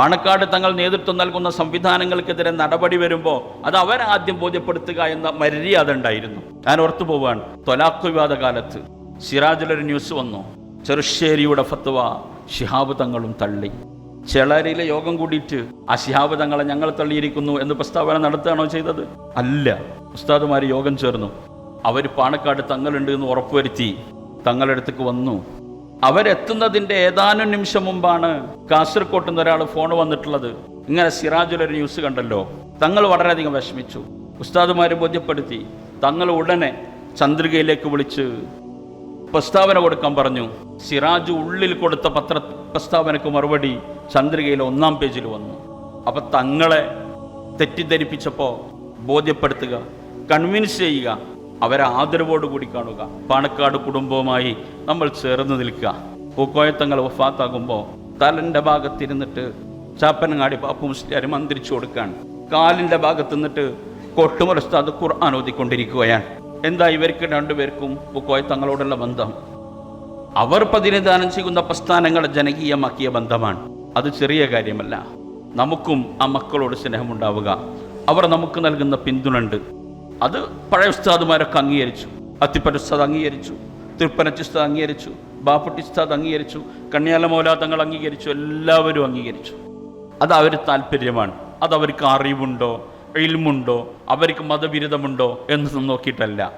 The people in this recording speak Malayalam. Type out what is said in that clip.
പാണക്കാട് തങ്ങൾ നേതൃത്വം നൽകുന്ന സംവിധാനങ്ങൾക്കെതിരെ നടപടി വരുമ്പോൾ അത് അവരാദ്യം ബോധ്യപ്പെടുത്തുക എന്ന മര്യാദ ഉണ്ടായിരുന്നു ഞാൻ ഓർത്തു പോവുകയാണ്. തൊലാഖ് വിവാദ കാലത്ത് സിറാജിലൊരു ന്യൂസ് വന്നു. ചെറുശ്ശേരിയുടെ ഫത്വ ഷിഹാബ് തങ്ങളും തള്ളി. ചെളരിയിലെ യോഗം കൂടിയിട്ട് ആ ശിഹാബ് തങ്ങളെ ഞങ്ങൾ തള്ളിയിരിക്കുന്നു എന്ന് പ്രസ്താവന നടത്തുകയാണോ ചെയ്തത്? അല്ല. ഉസ്താദുമാർ യോഗം ചേർന്നു. അവർ പാണക്കാട് തങ്ങളുണ്ട് എന്ന് ഉറപ്പുവരുത്തി തങ്ങളുടെ അടുത്തേക്ക് വന്നു. അവരെത്തുന്നതിന്റെ ഏതാനും നിമിഷം മുമ്പാണ് കാസർകോട്ട് നിന്ന് ഒരാൾ ഫോൺ വന്നിട്ടുള്ളത്. ഇങ്ങനെ സിറാജുലൊരു ന്യൂസ് കണ്ടല്ലോ. തങ്ങൾ വളരെയധികം വിഷമിച്ചു. ഉസ്താദുമാരെ ബോധ്യപ്പെടുത്തി. തങ്ങൾ ഉടനെ ചന്ദ്രികയിലേക്ക് വിളിച്ച് പ്രസ്താവന കൊടുക്കാൻ പറഞ്ഞു. സിറാജ് ഉള്ളിൽ കൊടുത്ത പത്ര പ്രസ്താവനക്ക് മറുപടി ചന്ദ്രികയിലെ ഒന്നാം പേജിൽ വന്നു. അപ്പൊ തങ്ങളെ തെറ്റിദ്ധരിപ്പിച്ചപ്പോൾ ബോധ്യപ്പെടുത്തുക കൺവിൻസ് ചെയ്യുക അവരെ ആദരവോടുകൂടി കാണുക. പാണക്കാട് കുടുംബവുമായി നമ്മൾ ചേർന്ന് നിൽക്കുക. പൂക്കോയത്തങ്ങൾ വഫാത്താകുമ്പോൾ തലന്റെ ഭാഗത്തിരുന്നിട്ട് ചാപ്പനങ്ങാടി പാപ്പു മുസ്ലിയാർ മന്ത്രിച്ചു കൊടുക്കാൻ. കാലിന്റെ ഭാഗത്ത് നിന്നിട്ട് കൊട്ടുമുറസ്താദ് ഖുർആൻ ഓതിക്കൊണ്ടിരിക്കുകയാണ്. എന്താ ഇവർക്ക് രണ്ടുപേർക്കും പൂക്കോയത്തങ്ങളോടുള്ള ബന്ധം? അവർ പ്രതിനിധാനം ചെയ്യുന്ന പ്രസ്ഥാനങ്ങളെ ജനകീയമാക്കിയ ബന്ധമാണ്. അത് ചെറിയ കാര്യമല്ല. നമുക്കും ആ മക്കളോട് സ്നേഹമുണ്ടാവുക. അവർ നമുക്ക് നൽകുന്ന പിന്തുണണ്ട് അത് പഴയ ഉസ്താദുമാരൊക്കെ അംഗീകരിച്ചു. അത്തിപ്പറ്റ ഉസ്താദ് അംഗീകരിച്ചു. തിരുപ്പനച്ച് ഉസ്താദ് അംഗീകരിച്ചു. ബാപ്പുട്ടി ഉസ്താദ് അംഗീകരിച്ചു. കണ്യാല മൗലാ തങ്ങൾ അംഗീകരിച്ചു. എല്ലാവരും അംഗീകരിച്ചു. അത് അവർ താല്പര്യമാണ്. അത് അവർക്ക് അറിവുണ്ടോ? ഇൽമുണ്ടോ? അവർക്ക് മതവിരുദ്ധമുണ്ടോ എന്ന് നോക്കിയിട്ടല്ല.